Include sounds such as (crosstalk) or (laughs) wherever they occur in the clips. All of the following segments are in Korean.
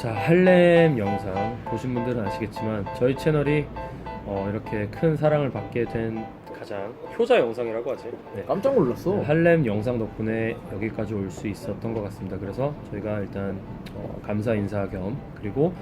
자 할렘 영상 보신 분들은 아시겠지만 저희 채널이 어, 이렇게 큰 사랑을 받게 된 가장 효자 영상이라고 하지. 네. 깜짝 놀랐어. 할렘 영상 덕분에 여기까지 올 수 있었던 것 같습니다. 그래서 저희가 일단 어, 감사 인사 겸 그리고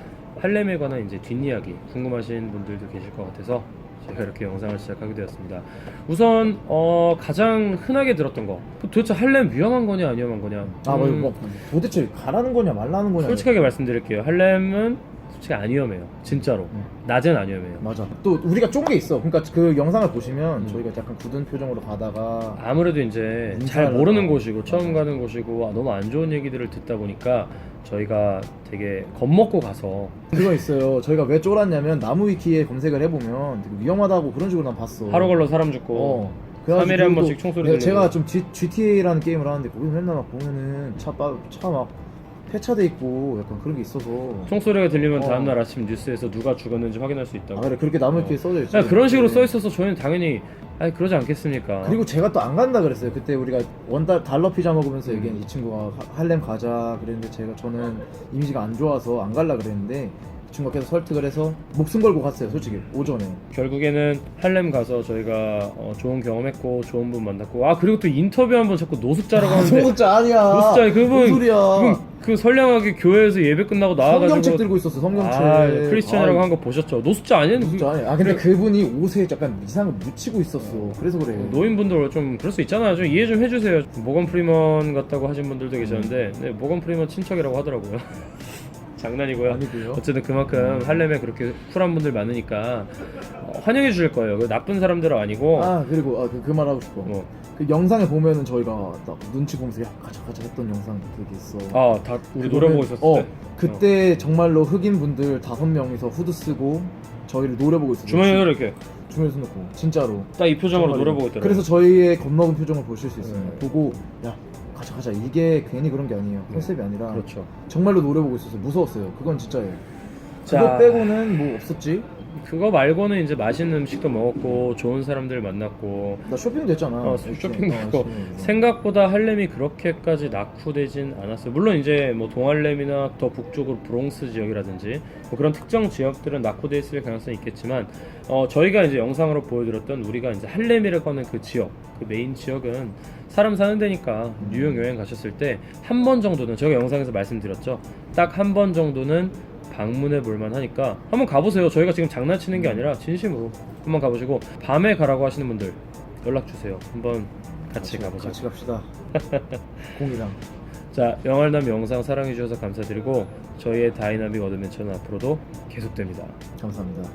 할렘에 관한 이제 뒷이야기 궁금하신 분들도 계실 것 같아서 제가 이렇게 영상을 시작하게 되었습니다. 우선 어, 가장 흔하게 들었던 거 도대체 할렘 위험한 거냐 안 위험한 거냐? 아, 뭐, 음, 뭐 도대체 가라는 거냐 말라는 거냐. 솔직하게 말씀드릴게요. 할렘은 솔직히 안 위험해요. 진짜로 음. 낮엔 안 위험해요. 맞아. 또 우리가 쫀 게 있어. 그러니까 그 영상을 보시면 음. 저희가 약간 굳은 표정으로 가다가 아무래도 이제 인사를 잘 모르는 하다가. 곳이고 처음 가는 곳이고 아, 너무 안 좋은 얘기들을 듣다 보니까 저희가 되게 겁먹고 가서 그거 있어요. 저희가 왜 쫄았냐면 나무 위키에 검색을 해보면 되게 위험하다고 그런 식으로 난 봤어. 하루 걸러 사람 죽고 어. 그래가지고 3일에 한 번씩 총소리 내가 들리고 제가 좀 G, GTA라는 게임을 하는데 거기 맨날 막 보면은 차막 폐차돼 있고 약간 그런 게 있어서 총소리가 들리면 어. 다음날 아침 뉴스에서 누가 죽었는지 확인할 수 있다고 아 그래 그렇게 나무 위키에 써져 있어. 야, 그런 식으로 써 있어서 저희는 당연히 아니 그러지 않겠습니까 그리고 제가 또 안 간다 그랬어요. 그때 우리가 원달 달러 피자 먹으면서 음. 얘기한 이 친구가 하- 할렘 가자 그랬는데 제가 저는 이미지가 안 좋아서 안 갈라 그랬는데 계속 설득을 해서 목숨 걸고 갔어요. 솔직히 오전에. 결국에는 할렘 가서 저희가 어, 좋은 경험했고 좋은 분 만났고 아 그리고 또 인터뷰 한번 자꾸 노숙자라고 아, 하는데 소극자 아니야. 노숙자 그분 소리야. 그분 그 선량하게 교회에서 예배 끝나고 나와가지고 성경책 들고 있었어. 성경책. 아 크리스천이라고 아, 한거 보셨죠 노숙자 아니에요 노숙자 아니야. 아 근데 그분이 옷에 약간 이상한 거 묻히고 있었어. 그래서 그래. 노인분들 좀 그럴 수 있잖아요. 좀 이해 좀 해주세요. 모건 프리먼 같다고 하신 분들도 계셨는데, 네, 모건 프리먼 친척이라고 하더라고요. 장난이고요. 아니고요. 어쨌든 그만큼 할렘에 그렇게 쿨한 분들 많으니까 어, 환영해 주실 거예요. 그 나쁜 사람들은 아니고. 아 그리고 아, 그, 그 말하고 싶어. 뭐, 그 영상에 보면은 저희가 딱 눈치 보면서 야 가자 가자 했던 영상 그게 있어. 아, 다 우리 노래 보고 있었을 어, 때. 그때 정말로 흑인 분들 다섯 명이서 후드 쓰고 저희를 노래 보고 있었어요. 주머니에 이렇게 주머니에 손 넣고 진짜로. 딱 이 표정으로 정말로. 노래 보고 있더라고요. 그래서 저희의 겁먹은 표정을 보실 수 있어요. 네. 보고 야 가자 가자 이게 괜히 그런 게 아니에요. 컨셉이 아니라 그렇죠. 정말로 노래 보고 있었어요. 무서웠어요. 그건 진짜예요. 자. 그거 빼고는 뭐 없었지? 그거 말고는 이제 맛있는 음식도 먹었고 좋은 사람들 만났고 나 쇼핑도 했잖아. 어. 쇼핑도 어, 했고. 생각보다 할렘이 그렇게까지 낙후되진 않았어요. 물론 이제 뭐 동할렘이나 더 북쪽으로 브롱스 지역이라든지 뭐 그런 특정 지역들은 낙후돼 있을 가능성이 있겠지만 어, 저희가 이제 영상으로 보여드렸던 우리가 이제 할렘이라고 하는 그 지역, 그 메인 지역은 사람 사는 데니까 뉴욕 여행 가셨을 때 한 번 정도는 제가 영상에서 말씀드렸죠. 딱 한 번 정도는 방문해 볼만 하니까 한번 가보세요. 저희가 지금 장난치는 게 아니라 진심으로 한번 가보시고 밤에 가라고 하시는 분들 연락 주세요. 한번 같이 가보자. 같이 갑시다. (laughs) 공이랑. 자, 영알남 영상 사랑해 주셔서 감사드리고 저희의 다이나믹 어드벤처는 앞으로도 계속됩니다. 감사합니다.